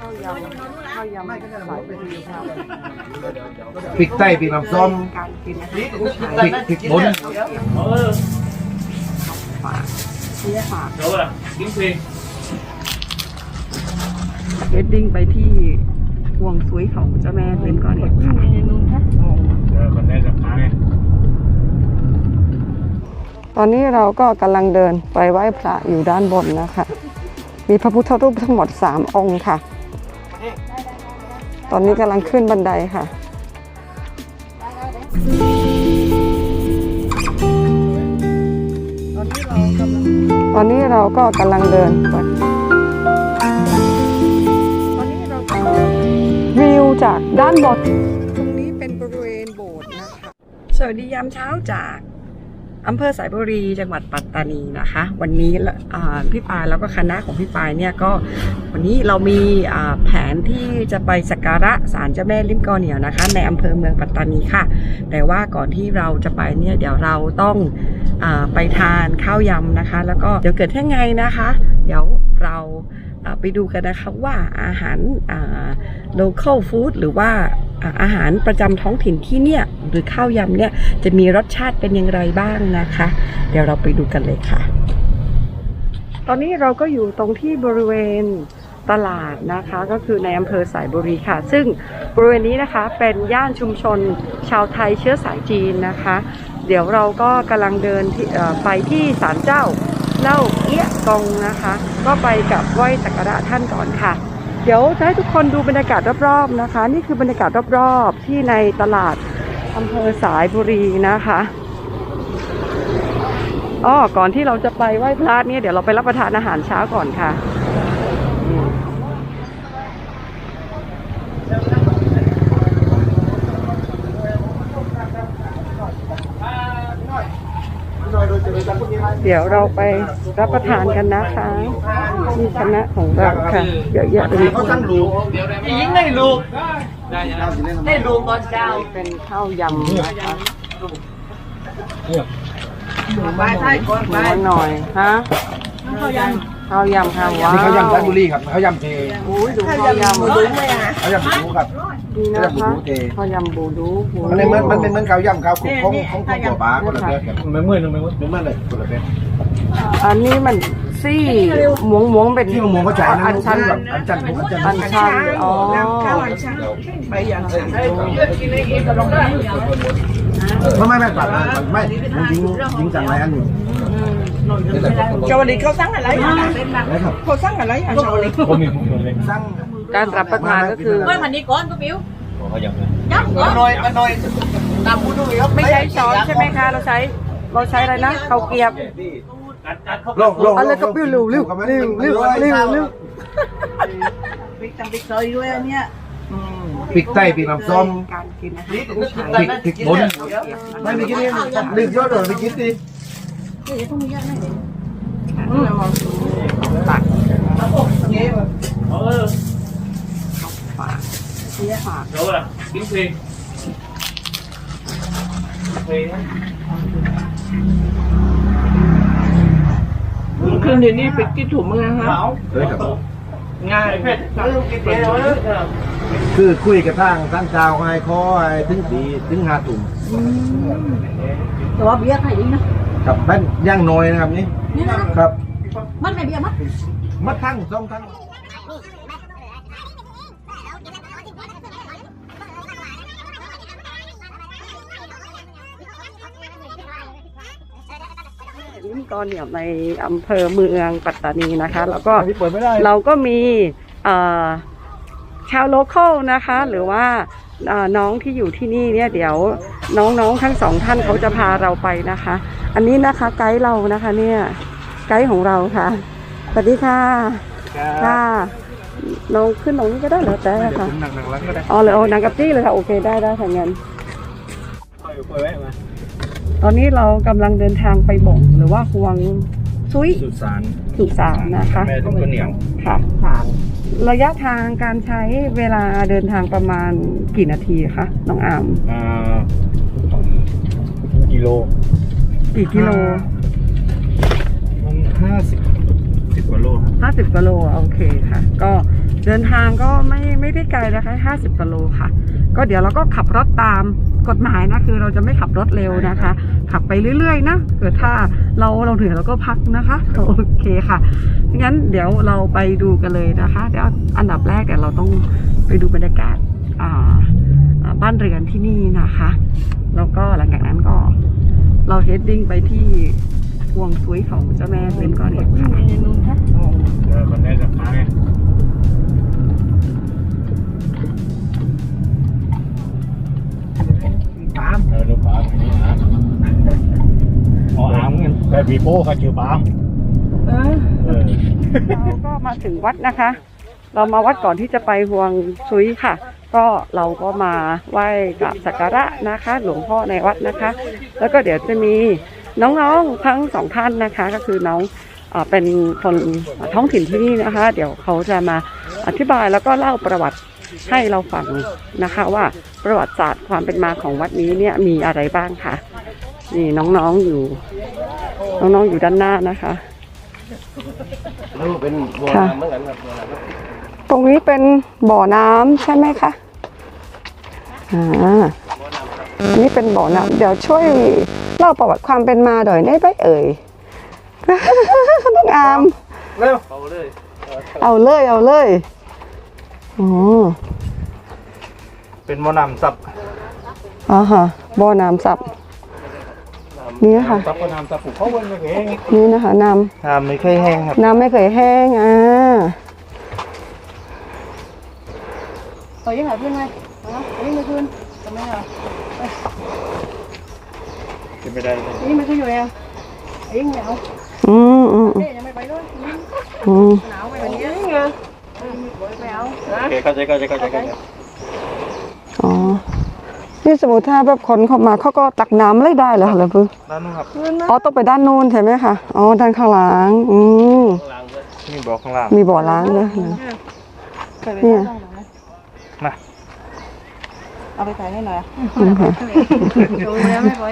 ข้าวยำข้าวยำสายบุรีค่ะพริกใต้พริกน้ำส้มการกินอาหารพริกพริกป่นฝากซื้อฝากเดี๋ยวอะกินฟรีเวดดิ้งไปที่ห่วงซุยของเจ้าแม่เล่นก่อนเนี่ยค่ะเออคนได้กับท้ายตอนนี้เราก็กำลังเดินไปไหว้พระอยู่ด้านบนนะคะ มีพระพุทธรูปทั้งหมด 3 องค์ค่ะ ตอนนี้กำลังขึ้นบันไดค่ะ ตอนนี้เราก็กำลังเดินไปตอนนี้เราวิวจากด้านบน ตรงนี้เป็นบริเวณโบสถ์นะคะ สวัสดียามเช้าจาก อำเภอสายบุรีจังหวัดปัตตานีนะคะ วันนี้พี่ปายแล้วก็คณะของพี่ปายเนี่ยก็วันนี้เรามีแผนที่จะไปสักการะศาลเจ้าแม่ลิมกอเหนียวนะคะ ในอำเภอเมืองปัตตานีค่ะ แต่ว่าก่อนที่เราจะไปเนี่ยเดี๋ยวเราต้องอไปทานข้าวยำนะคะ แล้วก็เดี๋ยวเกิดยังไงนะคะ เดี๋ยวเราไปดูกันนะคะว่าอาหาร local food หรือว่า อาหารประจำท้องถิ่นที่เนี่ยหรือข้าวยำเนี่ยจะมีรสชาติเป็นอย่างไรบ้างนะคะ เดี๋ยวเราไปดูกันเลยค่ะ ตอนนี้เราก็อยู่ตรงที่บริเวณตลาดนะคะก็คือในอำเภอสายบุรีค่ะ ซึ่งบริเวณนี้นะคะเป็นย่านชุมชนชาวไทยเชื้อสายจีนนะคะ เดี๋ยวเราก็กำลังเดินไปที่ศาลเจ้าเล่าเอี้ยกงนะคะ ก็ไปกับไหว้สักการะท่านก่อนค่ะ เดี๋ยวจะให้ทุกคนดูบรรยากาศรอบๆนะคะ นี่คือบรรยากาศรอบๆที่ในตลาดอำเภอสายบุรีนะคะอ๋อก่อนที่เราจะไปไหว้พระเนี่ยเดี๋ยวเราไปรับประทานอาหารเช้าก่อนค่ะ เดี๋ยวเราไปรับประทานกันนะคะนี่คณะของเราค่ะเยอะแยะไปหมเขาดตั้งรูยิงได้ลูกได้ยังได้ลูกตอนเช้าเป็นข้าวยำนะคะไปใช่ก่อนหมูหน่อยฮะข้าวยำข้าวยำค่ะว้าวนี่เขายำราชบุรีครับเขายำเทอุ้ยดูข้าวยำเขายำบูดูครับ นี่นะข้าวยำบูคะดูเจข้าวยำบูดูโอ้มันเป็นเหมือนมันเป็นเหมือนข้าวยำข้าวคลุกของของของตัวปลาคนละแบบกันไม่เมื่อยไม่เมื่อยเป็นเหมือนเลยคนละแบบอันนี้มันซี่หมวงหมวงเป็นที่มะม่วงเขาจ่ายนะอันชันแบบอันจันทร์ผมอันจันทร์อันชันอ๋อไม่ไม่ไม่ปัดนะไม่มันยิงยิงจังไรอันนี้ชาวลิตเขาสั่งอะไรอะนะครับเขาสั่งอะไรอะชาวลิตผมมีผมเลยสร้าง การรับประทานก็คือเมื่อวันนี้ก่อนก็มิวเขายังย้ำก่อนหน่อยหน่อยตามผู้ดูครับไม่ใช้ช้อนใช่ไหมคะเราใช้เราใช้อะไรนะข้าวเกรียบกัดกัดเขาลงลงอะไรก็ปิ้วเร็วเร็วเร็วเร็วเร็วเร็วพริกจำพริกซอยด้วยอันเนี้ยพริกใต้พริกน้ำส้มการกินอาหารพริกพริกป่นไม่มีกินนี่ดื่มเยอะเลยไปกินดิตักเออ ฝากซื้อฝากเดี๋ยวอะกินฟรีฟรีคืนเดี๋ยวนี้ไปกินถุงมั้งฮะเลยครับ ง่ายคือคุยกับทางท่านเจ้าให้ขอให้ถึงสี่ถึงห้าตุ่มแต่ว่าเบียร์ไข่ดีนะกับแป้นย่างน้อยนะครับนี่ นี่นะครับ มันไม่เบียร์มั้ย มัดทั้งสองทั้ง ลิ้มกอเหนียวในอำเภอเมืองปัตตานีนะคะ แล้วก็ที่เปิดไม่ได้เราก็มีเอ่อชาวโลเคอลนะคะ หรือว่าเอ่อน้องที่อยู่ที่นี่เนี่ยเดี๋ยวน้องๆทั้งสองท่านเขาจะพาเราไปนะคะ อันนี้นะคะไกด์เรานะคะเนี่ยไกด์ของเราค่ะสวัสดีค่ะค่ะน้องขึ้นตรงนี้ก็ได้เหรอแต่ค่ะหนังหนังหลังก็ได้อ๋อเลยโอ้นางกับจี้เลยค่ะโอเคได้ได้ค่ะงั้นเปิดไว้มา ตอนนี้เรากำลังเดินทางไปบ่งหรือว่าควงซุยสุสานสุสานนะคะแม่ต้องตัวเหนียวค่ะ ระยะทางการใช้เวลาเดินทางประมาณกี่นาทีคะน้องอามอ่ากิโลกี่กิโลมันห้าสิบสิบกว่าโลครับห้าสิบกิโลโอเคค่ะ ก็ เดินทางก็ไม่ไม่ได้ไกลนะคะ 50กิโลค่ะ ก็เดี๋ยวเราก็ขับรถตามกฎหมายนะคือเราจะไม่ขับรถเร็วนะคะ ขับไปเรื่อยๆนะเกิดถ้าเราเราเหนื่อยเราก็พักนะคะโอเคค่ะงั้นเดี๋ยวเราไปดูกันเลยนะคะเดี๋ยวอันดับแรกเดี๋ยวเราต้องไปดูบรรยากาศอ่าอ่าบ้านเรือนที่นี่นะคะ แล้วก็หลังจากนั้นก็เราเฮดดิ้งไปที่ห่วงซุยของเจ้าแม่เป็นก้อนเห็ดค่ะาล์มเออดูปาล์มอันนี้นะอ๋ออามเงินแต่ปีโป้เขาชื่อปาล์มเออเราก็มาถึงวัดนะคะ เรามาวัดก่อนที่จะไปห่วงซุยค่ะ ก็เราก็มาไหว้กับสักการะนะคะ หลวงพ่อในวัดนะคะ แล้วก็เดี๋ยวจะมีน้องๆทั้งสองท่านนะคะ ก็คือน้องเอ่อเป็นคนท้องถิ่นที่นี่นะคะ เดี๋ยวเขาจะมาอธิบายแล้วก็เล่าประวัติ ให้เราฟังนะคะว่าประวัติศาสตร์ความเป็นมาของวัดนี้เนี่ยมีอะไรบ้างค่ะ นี่น้องๆอยู่ น้องๆอยู่ด้านหน้านะคะแล้วเป็นบัวน้ำเหมือนกันครับบัวน้ำตรงนี้เป็นบ่อน้ำใช่ไหมคะอ่านี่เป็นบ่อน้ำเดี๋ยวช่วยเล่าประวัติความเป็นมาหน่อยได้ไหมเอ่ยน้องอามเร็วเอาเลย เอาเลยอ๋ อเป็นบัวน้ำซับอ๋อฮะบ่อน้ำสับ นี่ค่ะซับบัวน้ำซับผูกเขาวันเองนี่นะคะน้น้ำไม่เคยแห้งครับำน้ำไม่เคยแห้งอ่าเอ้ยยังไงเพื่อนไงฮะเอ้ยไม่คืนทำไมอะกินไม่ได้เลยเอ้ยไม่คืนอยู่แล้วเอ้ยไม่เอาอืมอืมอืมเอ้ยยังไม่ไปด้วยอืมหนาวไปวันนี้ไงไม่เอา โอเคเข้าใจเข้าใจเข้าใจเข้าใจอ๋อนี่สมมติถ้าแบบคนเข้ามาเขาก็ตักน้ำไม่ได้เหรอคะหรือเปล่าด้านนู้นครับอ๋อต้องไปด้านโน้นใช่ไหมคะอ๋อด้านข้างหลังอืมนี่บอกข้างล่างมีบ่อล้างด้วยนะเนี่ยมาเอาไปใส่ให้หน่อยนี่ค่ะดูแล้วไม่ไหว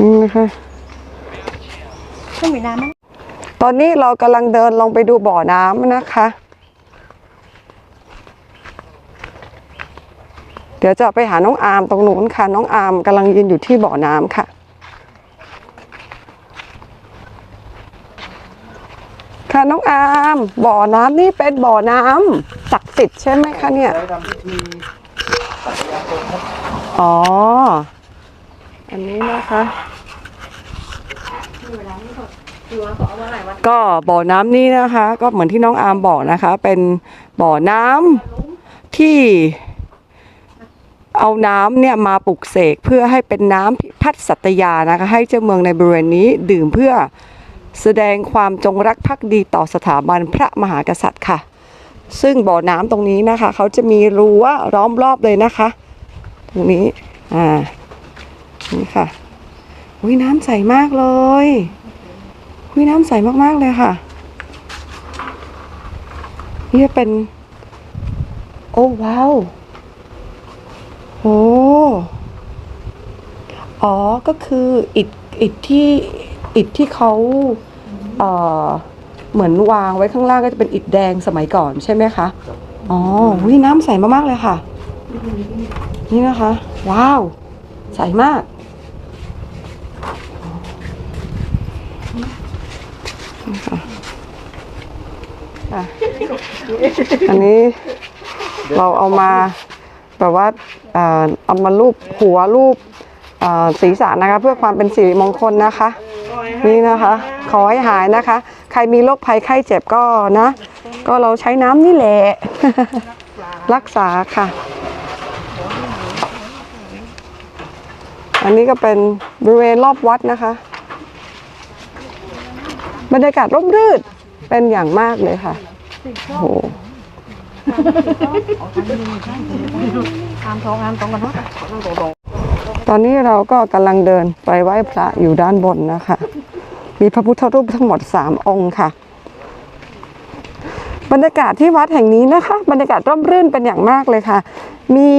นี่นะคะต้องมีน้ำไหมตอนนี้เรากำลังเดินลงไปดูบ่อน้ำนะคะ เดี๋ยวจะไปหาน้องอาร์มตรงนู้นค่ะ น้องอาร์มกำลังยืนอยู่ที่บ่อน้ำค่ะค่ะน้องอาร์มบ่อน้ำนี่เป็นบ่อน้ำศักดิ์สิทธิ์ใช่ไหมคะเนี่ยได้ทำพิธีตัดยาคนครับอ๋อ อันนี้นะคะ ก็บ่อน้ำนี้นะคะ ก็เหมือนที่น้องอาร์มบอกนะคะ เป็นบ่อน้ำที่ เอาน้ำเนี่ยมาปลุกเสกเพื่อให้เป็นน้ำพิพัฒสัตยานะคะให้เจ้าเมืองในบริเวณนี้ดื่มเพื่อแสดงความจงรักภักดีต่อสถาบันพระมหากษัตริย์ค่ะ ซึ่งบ่อน้ำตรงนี้นะคะ เขาจะมีรั้วล้อมรอบเลยนะคะ ตรงนี้อ่านี่ค่ะอุ้ยน้ำใสมากเลยอุ้ยน้ำใสมากๆเลยค่ะนี่เป็น โอ้ว้าว โอ้ อ๋อ ก็คืออิฐอิฐที่อิฐที่เขาเอ่อเหมือนวางไว้ข้างล่างก็จะเป็นอิฐแดงสมัยก่อนใช่ไหมคะ อ๋อวิน้ำใสมากๆเลยค่ะ นี่นะคะ ว้าว ใสมากนี่ค่ะอะอันนี้เราเอามา แบบว่าเอามารูปหัวรูปศีรษะนะคะ เพื่อความเป็นสิริมงคลนะคะ นี่นะคะ ขอให้หายนะคะ ใครมีโรคภัยไข้เจ็บก็นะ ก็เราใช้น้ำนี่แหละ รักษาค่ะ อันนี้ก็เป็นบริเวณรอบวัดนะคะ บรรยากาศร่มรื่นเป็นอย่างมากเลยค่ะโอ้ ตอนนี้เราก็กำลังเดินไปไหว้พระอยู่ด้านบนนะคะ มีพระพุทธรูปทั้งหมดสามองค์ค่ะ บรรยากาศที่วัดแห่งนี้นะคะ บรรยากาศร่มรื่นเป็นอย่างมากเลยค่ะ มี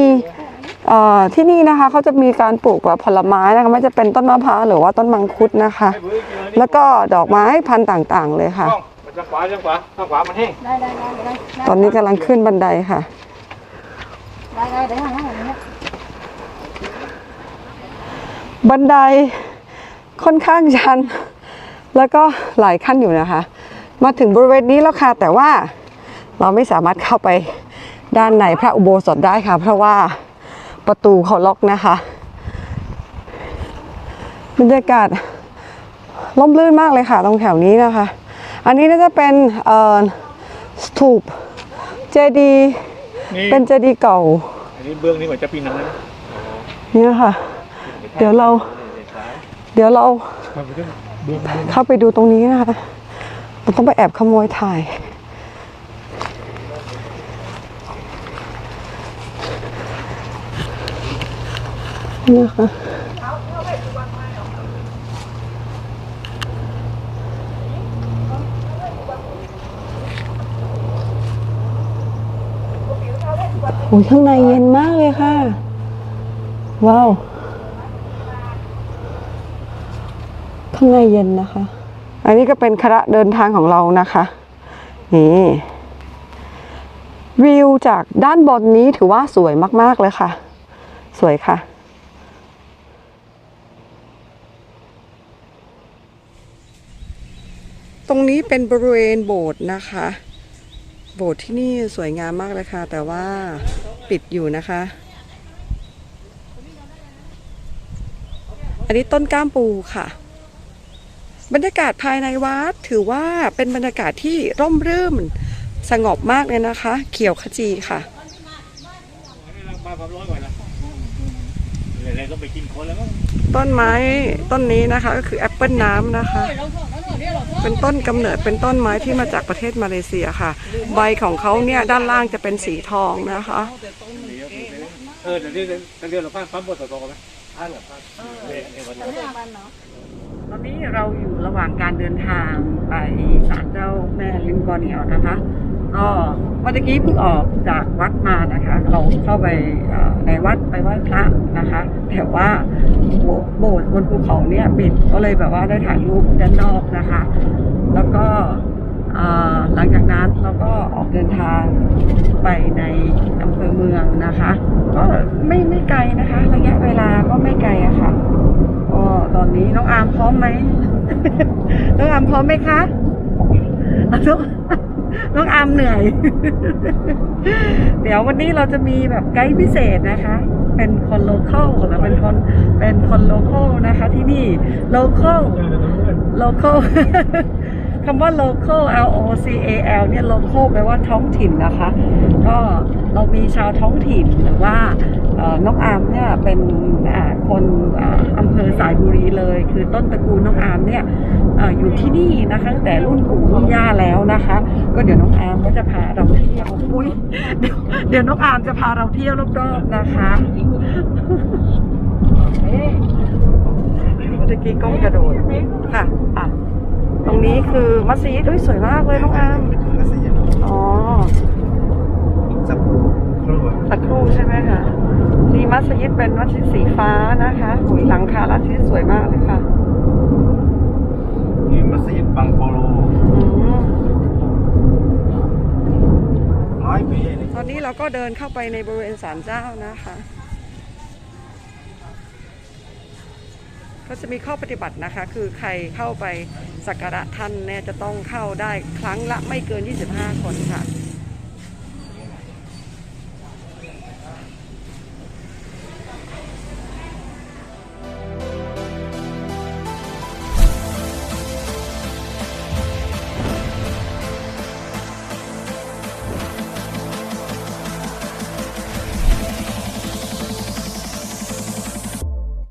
ที่นี่นะคะเขาจะมีการปลูกแบบผลไม้นะคะไม่จะเป็นต้นมะพร้าวหรือว่าต้นมังคุดนะคะ แล้วก็ดอกไม้พันธุ์ต่างๆเลยค่ะ ทางขวาทางขวาทางขวามันแห้งได้ได้ได้ได้ได้ตอนนี้กำลังขึ้นบันไดค่ะ ได้ได้ได้ห่างๆอย่างเงี้ยบันไดค่อนข้างชัน แล้วก็หลายขั้นอยู่นะคะ มาถึงบริเวณนี้แล้วค่ะ แต่ว่าเราไม่สามารถเข้าไปด้านในพระอุโบสถได้ค่ะ เพราะว่าประตูเขาล็อกนะคะบรรยากาศร่มรื่นมากเลยค่ะ ตรงแถวนี้นะคะ อันนี้น่าจะเป็นเอ่อสถูปเจดีย์นี่เป็นเจดีย์เก่าอันนี้เบื้องนี้เหมือนจะปีนังนะเนี่ยค่ะ เดี๋ยวเรา เดี๋ยวเรามันเป็นเบื้องเบื้องเข้าไปดูตรงนี้นะคะเราต้องไปแอบขโมยถ่ายนี่ค่ะ โอ้ยข้างในเย็นมากเลยค่ะ ว้าว ข้างในเย็นนะคะ อันนี้ก็เป็นคณะเดินทางของเรานะคะ นี่วิวจากด้านบนนี้ถือว่าสวยมาก ๆ เลยค่ะ สวยค่ะ ตรงนี้เป็นบริเวณโบสถ์นะคะ โบสถ์ที่นี่สวยงามมากเลยค่ะ แต่ว่าปิดอยู่นะคะ อันนี้ต้นก้ามปูค่ะ บรรยากาศภายในวัดถือว่าเป็นบรรยากาศที่ร่มรื่นสงบมากเลยนะคะ เขียวขจีค่ะต้นไม้ต้นนี้นะคะ ก็คือแอปเปิลน้ำนะคะ เป็นต้นกำเนิดเป็นต้นไม้ที่มาจากประเทศมาเลเซียค่ะ ใบของเขาเนี่ยด้านล่างจะเป็นสีทองนะคะเออเดี๋ยวเดี๋ยวเดี๋ยวเราพักปั๊มบนต่อๆกันไหมท่านกับท่านเออวันนี้ตอนนี้เราอยู่ระหว่างการเดินทางไปศาลเจ้าแม่ลิมกอเหนียวนะคะ ก็เมื่อกี้เพิ่งออกจากวัดมานะคะ เราเข้าไปในวัดไปไหว้พระนะคะแต่ว่าโบสถ์บนภูเขาเนี่ยปิดก็เลยแบบว่าได้ถ่ายรูปด้านนอกนะคะ แล้วก็หลังจากนั้นเราก็ออกเดินทางไปในอำเภอเมืองนะคะ ก็ไม่ไม่ไกลนะคะระยะเวลาก็ไม่ไกลอะค่ะก็ตอนนี้น้องอาร์มพร้อมไหมน้องอาร์มพร้อมไหมคะน้อง น้องอาร์มเหนื่อย เดี๋ยววันนี้เราจะมีแบบไกด์พิเศษนะคะ เป็นคนโลเคอลแต่เป็นคนเป็นคนโลเคอลนะคะที่นี่โลเคอล local คคำว่า local L O C A L เนี่ย local แปลว่าท้องถิ่นนะคะ ก็เรามีชาวท้องถิ่นหรือว่าน้องอาร์มเนี่ยเป็นคนอำเภอสายบุรีเลย คือต้นตระกูลน้องอาร์มเนี่ยออยู่ที่นี่นะคะตั้งแต่รุ่นปู่รุ่นย่าแล้วนะคะ ก็เดี๋ยวน้องอาร์มก็จะพาเราเที่ยวอุ้ยเดี๋ยวเดี๋ยวน้องอาร์มจะพาเราเที่ยวรอบๆนะคะเอ๊ะเมื่อกี้กล้องกระโดดค่ะอะ ตรงนี้คือมัสยิดด้วยสวยมากเลยน้องอามมัสยิดอ๋อสักครู่ครู่ตะครู่ใช่ไหมคะนี่มัสยิดเป็นมัสยิดสีฟ้านะคะหุยหลังคามัสยิดสวยมากเลยค่ะนี่มัสยิดบังโปโลอืมร้อยปีนี่ตอนนี้เราก็เดินเข้าไปในบริเวณศาลเจ้านะคะก็จะมีข้อปฏิบัตินะคะ คือใครเข้าไป สักการะท่านเนี่ยจะต้องเข้าได้ครั้งละไม่เกิน 25 คนค่ะ